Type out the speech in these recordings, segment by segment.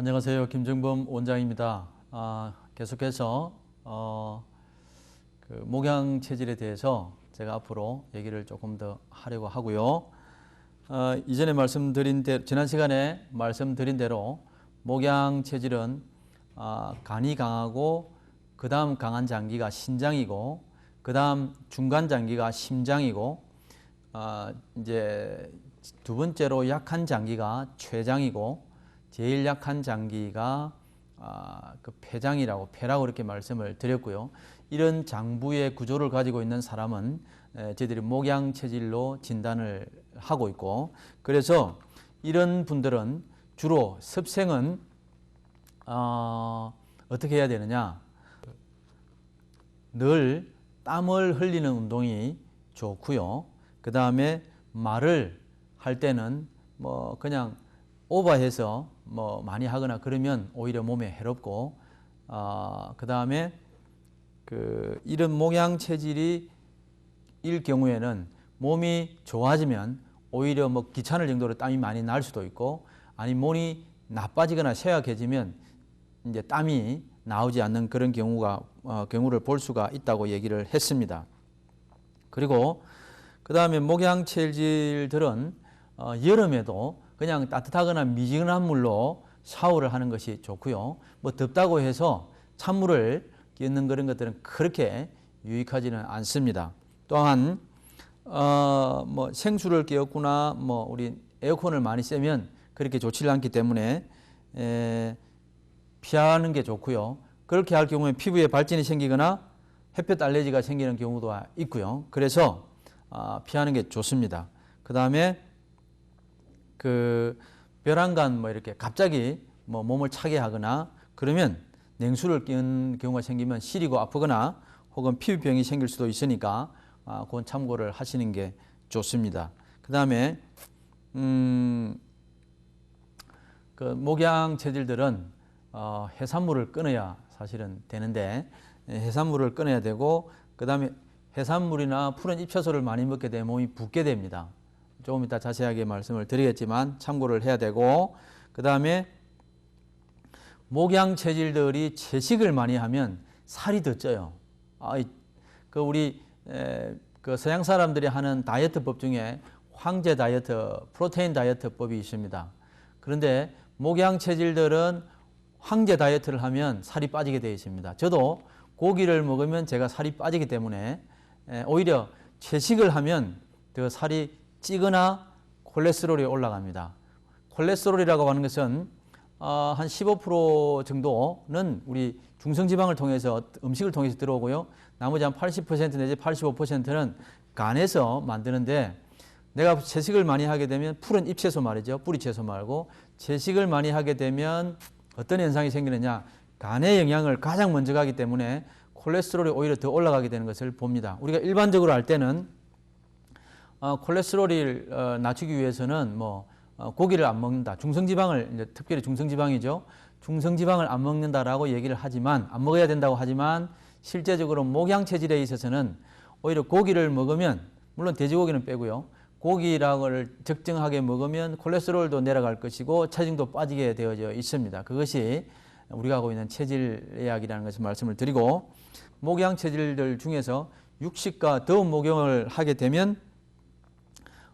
안녕하세요. 김정범 원장입니다. 아, 계속해서 어, 그 목양 체질에 대해서 제가 앞으로 얘기를 조금 더 하려고 하고요. 어, 이전에 말씀드린 대로 지난 시간에 말씀드린 대로 목양 체질은 아, 간이 강하고 그 다음 강한 장기가 신장이고 그 다음 중간 장기가 심장이고 아, 이제 두 번째로 약한 장기가 췌장이고 제일 약한 장기가 아, 그 폐장이라고 폐라고 이렇게 말씀을 드렸고요. 이런 장부의 구조를 가지고 있는 사람은 에, 저희들이 목양 체질로 진단을 하고 있고 그래서 이런 분들은 주로 습생은 어, 어떻게 해야 되느냐 늘 땀을 흘리는 운동이 좋고요. 그 다음에 말을 할 때는 뭐 그냥 오버해서 뭐 많이 하거나 그러면 오히려 몸에 해롭고 어, 그 다음에 그 이런 목양 체질이 일 경우에는 몸이 좋아지면 오히려 뭐 귀찮을 정도로 땀이 많이 날 수도 있고 아니 몸이 나빠지거나 쇠약해지면 이제 땀이 나오지 않는 그런 경우가 어, 경우를 볼 수가 있다고 얘기를 했습니다. 그리고 그 다음에 목양 체질들은 어, 여름에도 그냥 따뜻하거나 미지근한 물로 샤워를 하는 것이 좋고요. 뭐 덥다고 해서 찬물을 끼얹는 그런 것들은 그렇게 유익하지는 않습니다. 또한 어, 뭐 생수를 끼얹거나 뭐 우리 에어컨을 많이 쐬면 그렇게 좋지 않기 때문에 에, 피하는 게 좋고요. 그렇게 할 경우에 피부에 발진이 생기거나 햇볕 알레르기가 생기는 경우도 있고요. 그래서 아, 피하는 게 좋습니다. 그 다음에 그 벼랑간 뭐 이렇게 갑자기 뭐 몸을 차게 하거나 그러면 냉수를 끼는 경우가 생기면 시리고 아프거나 혹은 피부병이 생길 수도 있으니까 아, 그건 참고를 하시는 게 좋습니다. 그 다음에 음, 그 목양 체질들은 어, 해산물을 끊어야 사실은 되는데 해산물을 끊어야 되고 그 다음에 해산물이나 푸른 잎채소를 많이 먹게 되면 몸이 붓게 됩니다. 조금 이따 자세하게 말씀을 드리겠지만 참고를 해야 되고 그 다음에 목양 체질들이 채식을 많이 하면 살이 더 쪄요. 아, 그 우리 에, 그 서양 사람들이 하는 다이어트법 중에 황제 다이어트, 프로테인 다이어트법이 있습니다. 그런데 목양 체질들은 황제 다이어트를 하면 살이 빠지게 되어 있습니다. 저도 고기를 먹으면 제가 살이 빠지기 때문에 오히려 채식을 하면 더 살이 찌거나 콜레스테롤이 올라갑니다. 콜레스테롤이라고 하는 것은 어, 한15% 정도는 우리 중성지방을 통해서 음식을 통해서 들어오고요. 나머지 한 80% 내지 85%는 간에서 만드는데 내가 채식을 많이 하게 되면 푸른 잎채소 말이죠. 뿌리채소 말고 채식을 많이 하게 되면 어떤 현상이 생기느냐 간의 영향을 가장 먼저 가기 때문에 콜레스테롤이 오히려 더 올라가게 되는 것을 봅니다. 우리가 일반적으로 할 때는 어, 콜레스테롤을 어, 낮추기 위해서는 뭐 어, 고기를 안 먹는다. 중성지방을 이제 특별히 중성지방이죠. 중성지방을 안 먹는다라고 얘기를 하지만 안 먹어야 된다고 하지만 실제적으로 목양 체질에 있어서는 오히려 고기를 먹으면 물론 돼지고기는 빼고요. 고기랑을 적정하게 먹으면 콜레스테롤도 내려갈 것이고 체중도 빠지게 되어져 있습니다. 그것이 우리가 하고 있는 체질 예약이라는 것을 말씀을 드리고 목양 체질들 중에서 육식과 더운 목욕을 하게 되면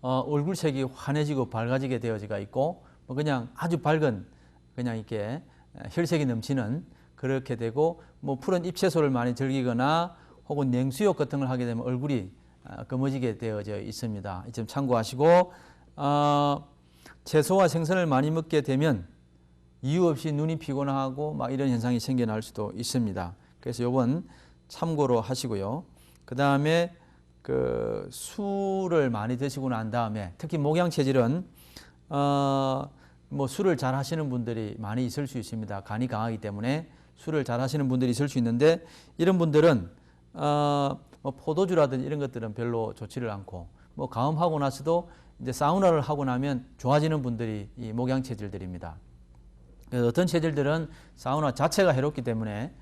어, 얼굴색이 환해지고 밝아지게 되어지가 있고 뭐 그냥 아주 밝은 그냥 이렇게 혈색이 넘치는 그렇게 되고 뭐 푸른 잎채소를 많이 즐기거나 혹은 냉수욕 같은 걸 하게 되면 얼굴이 어, 검어지게 되어져 있습니다. 이 점 참고하시고 어, 채소와 생선을 많이 먹게 되면 이유 없이 눈이 피곤하고 막 이런 현상이 생겨날 수도 있습니다. 그래서 요건 참고로 하시고요. 그 다음에 그 술을 많이 드시고 난 다음에 특히 목양 체질은 어 뭐 술을 잘 하시는 분들이 많이 있을 수 있습니다. 간이 강하기 때문에 술을 잘 하시는 분들이 있을 수 있는데 이런 분들은 어 뭐 포도주라든지 이런 것들은 별로 좋지를 않고 뭐 가음하고 나서도 이제 사우나를 하고 나면 좋아지는 분들이 이 목양 체질들입니다. 그래서 어떤 체질들은 사우나 자체가 해롭기 때문에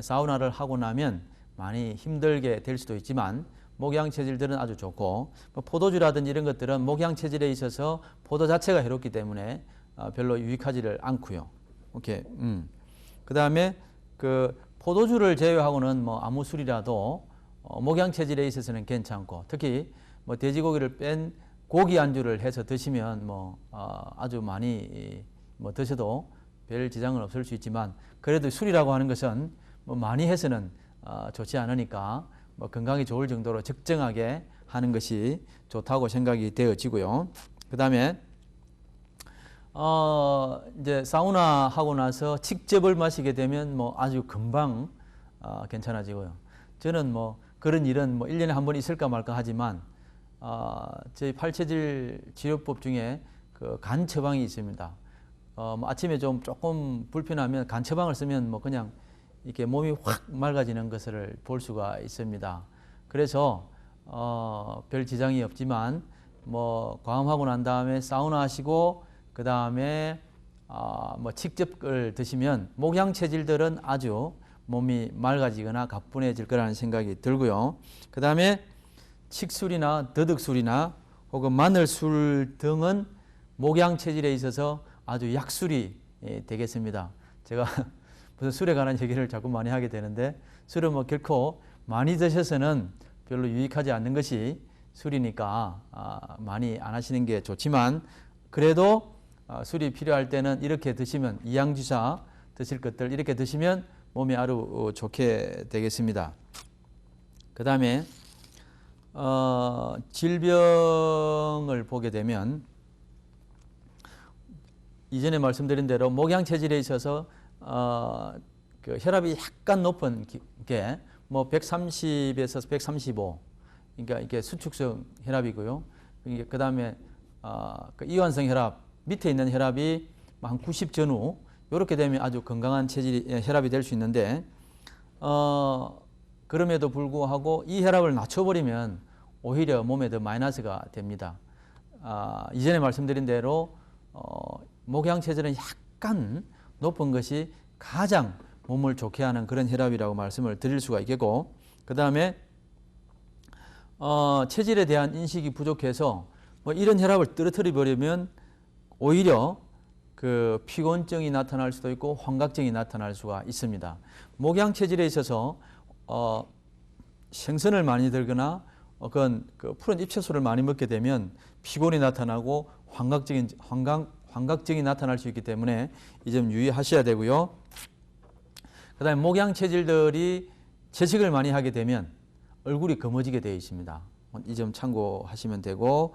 사우나를 하고 나면 많이 힘들게 될 수도 있지만 목양 체질들은 아주 좋고 뭐 포도주라든지 이런 것들은 목양 체질에 있어서 포도 자체가 해롭기 때문에 어, 별로 유익하지를 않고요. 오케이. 음. 그다음에 그 포도주를 제외하고는 뭐 아무 술이라도 어, 목양 체질에 있어서는 괜찮고 특히 뭐 돼지고기를 뺀 고기 안주를 해서 드시면 뭐 어, 아주 많이 뭐 드셔도 별 지장은 없을 수 있지만 그래도 술이라고 하는 것은 뭐 많이 해서는 어, 좋지 않으니까 뭐 건강에 좋을 정도로 적정하게 하는 것이 좋다고 생각이 되어지고요. 그 다음에 어 이제 사우나 하고 나서 직접을 마시게 되면 뭐 아주 금방 어, 괜찮아지고요. 저는 뭐 그런 일은 뭐 1년에 한 번 있을까 말까 하지만 어, 저희 팔체질 치료법 중에 그 간 처방이 있습니다. 어, 뭐 아침에 좀 조금 불편하면 간 처방을 쓰면 뭐 그냥 이렇게 몸이 확 맑아지는 것을 볼 수가 있습니다. 그래서 어, 별 지장이 없지만 뭐 과음하고 난 다음에 사우나 하시고 그 다음에 어, 뭐 직접을 드시면 목양 체질들은 아주 몸이 맑아지거나 가뿐해질 거라는 생각이 들고요. 그 다음에 칡술이나 더덕술이나 혹은 마늘술 등은 목양 체질에 있어서 아주 약술이 예, 되겠습니다. 제가 무슨 술에 관한 얘기를 자꾸 많이 하게 되는데 술은 뭐 결코 많이 드셔서는 별로 유익하지 않는 것이 술이니까 아, 많이 안 하시는 게 좋지만 그래도 어, 술이 필요할 때는 이렇게 드시면 이양주사 드실 것들 이렇게 드시면 몸이 아주 어, 좋게 되겠습니다. 그 다음에 어, 질병을 보게 되면 이전에 말씀드린 대로 목양 체질에 있어서 어, 그 혈압이 약간 높은 게 뭐 130에서 135 그러니까 이게 수축성 혈압이고요. 그 다음에 어, 그 이완성 혈압 밑에 있는 혈압이 한 90 전후 이렇게 되면 아주 건강한 체질이 예, 혈압이 될 수 있는데 어, 그럼에도 불구하고 이 혈압을 낮춰버리면 오히려 몸에 더 마이너스가 됩니다. 아, 이전에 말씀드린 대로 어, 목양 체질은 약간 높은 것이 가장 몸을 좋게 하는 그런 혈압이라고 말씀을 드릴 수가 있겠고 그 다음에 어, 체질에 대한 인식이 부족해서 뭐 이런 혈압을 떨어뜨려 버리면 오히려 그 피곤증이 나타날 수도 있고 환각증이 나타날 수가 있습니다. 목양 체질에 있어서 어, 생선을 많이 들거나 어, 그건 그 푸른 잎채소를 많이 먹게 되면 피곤이 나타나고 환각증이 환각 환각증이 나타날 수 있기 때문에 이 점 유의하셔야 되고요. 그 다음에 목양 체질들이 채식을 많이 하게 되면 얼굴이 검어지게 되어 있습니다. 이 점 참고하시면 되고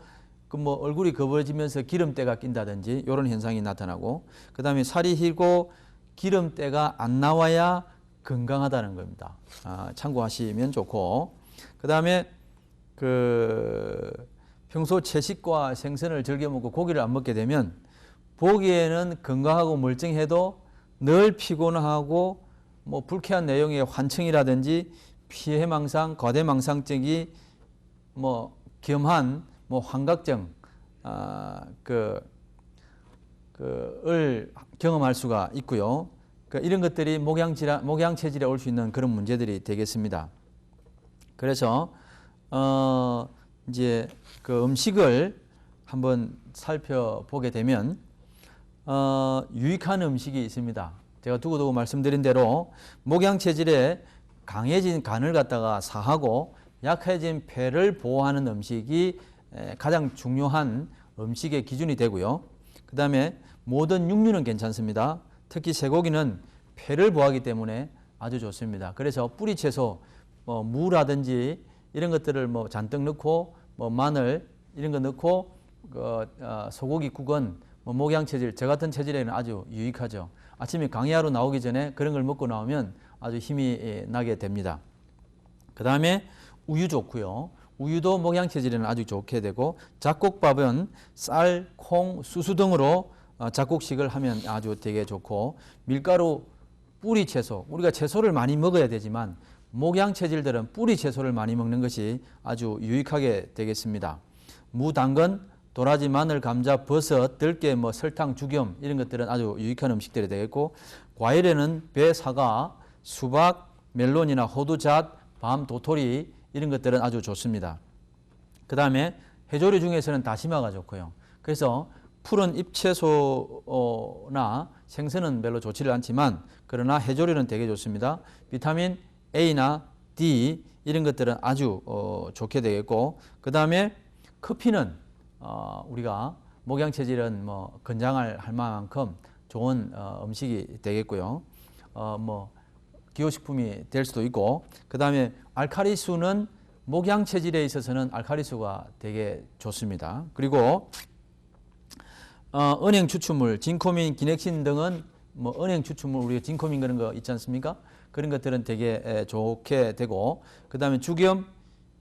그뭐 얼굴이 검어지면서 기름때가 낀다든지 이런 현상이 나타나고 그 다음에 살이 희고 기름때가 안 나와야 건강하다는 겁니다. 아, 참고하시면 좋고 그 다음에 그 평소 채식과 생선을 즐겨 먹고 고기를 안 먹게 되면 보기에는 건강하고 멀쩡해도 늘 피곤하고 뭐 불쾌한 내용의 환청이라든지 피해망상, 거대망상증이 뭐 겸한 뭐 환각증 아, 그, 그을 경험할 수가 있고요. 그 이런 것들이 목양 질환, 목양 체질에 올 수 있는 그런 문제들이 되겠습니다. 그래서 어 이제 그 음식을 한번 살펴보게 되면 어 유익한 음식이 있습니다. 제가 두고두고 말씀드린 대로 목양 체질에 강해진 간을 갖다가 사하고 약해진 폐를 보호하는 음식이 가장 중요한 음식의 기준이 되고요. 그 다음에 모든 육류는 괜찮습니다. 특히 쇠고기는 폐를 보호하기 때문에 아주 좋습니다. 그래서 뿌리 채소, 뭐 무라든지 이런 것들을 뭐 잔뜩 넣고 뭐 마늘 이런 거 넣고 그 어, 소고기 국은 뭐 목양 체질, 저 같은 체질에는 아주 유익하죠. 아침에 강의하러 나오기 전에 그런 걸 먹고 나오면 아주 힘이 예, 나게 됩니다. 그 다음에 우유 좋고요. 우유도 목양 체질에는 아주 좋게 되고 잡곡밥은 쌀, 콩, 수수 등으로 어, 잡곡식을 하면 아주 되게 좋고 밀가루, 뿌리 채소 우리가 채소를 많이 먹어야 되지만 목양 체질들은 뿌리 채소를 많이 먹는 것이 아주 유익하게 되겠습니다. 무, 당근, 도라지, 마늘, 감자, 버섯, 들깨, 뭐 설탕, 죽염 이런 것들은 아주 유익한 음식들이 되겠고 과일에는 배, 사과, 수박, 멜론이나 호두잣, 밤, 도토리 이런 것들은 아주 좋습니다. 그 다음에 해조류 중에서는 다시마가 좋고요. 그래서 푸른 잎채소나 생선은 별로 좋지를 않지만 그러나 해조류는 되게 좋습니다. 비타민 A나 D 이런 것들은 아주 어, 좋게 되겠고 그 다음에 커피는 어, 우리가 목양 체질은 뭐 건장할 할 만큼 좋은 어, 음식이 되겠고요. 어, 뭐 기호식품이 될 수도 있고 그 다음에 알카리수는 목양 체질에 있어서는 알카리수가 되게 좋습니다. 그리고 어, 은행 추출물, 진코민, 기넥신 등은 뭐 은행 추출물 우리가 진코민 그런 거 있지 않습니까? 그런 것들은 되게 에, 좋게 되고 그 다음에 주겸,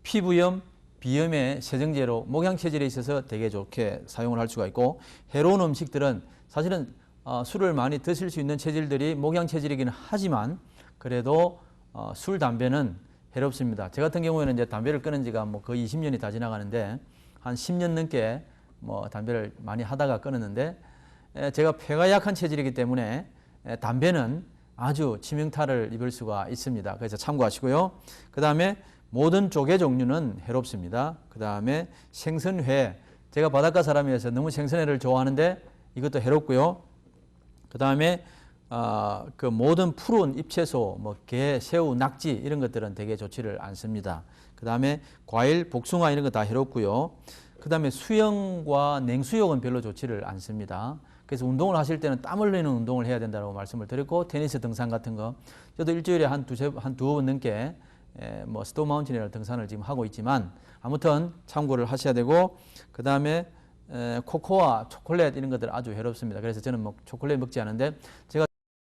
피부염, 비염의 세정제로 목양 체질에 있어서 되게 좋게 사용을 할 수가 있고 해로운 음식들은 사실은 어, 술을 많이 드실 수 있는 체질들이 목양 체질이기는 하지만 그래도 어, 술 담배는 해롭습니다. 제 같은 경우에는 이제 담배를 끊은 지가 뭐 거의 20년이 다 지나가는데 한 10년 넘게 뭐 담배를 많이 하다가 끊었는데 에, 제가 폐가 약한 체질이기 때문에 에, 담배는 아주 치명타를 입을 수가 있습니다. 그래서 참고하시고요. 그 다음에 모든 조개 종류는 해롭습니다. 그 다음에 생선회 제가 바닷가 사람이어서 너무 생선회를 좋아하는데 이것도 해롭고요. 그 다음에 어, 그 모든 푸른 잎채소, 뭐 게, 새우, 낙지 이런 것들은 되게 좋지를 않습니다. 그 다음에 과일, 복숭아 이런 거 다 해롭고요. 그 다음에 수영과 냉수욕은 별로 좋지를 않습니다. 그래서 운동을 하실 때는 땀 흘리는 운동을 해야 된다고 말씀을 드렸고 테니스 등산 같은 거 저도 일주일에 한 두세 한 두어 번 넘게 에, 뭐 스토 마운틴이라는 등산을 지금 하고 있지만 아무튼 참고를 하셔야 되고 그 다음에 코코아, 초콜릿 이런 것들 아주 해롭습니다. 그래서 저는 뭐 초콜릿 먹지 않은데 제가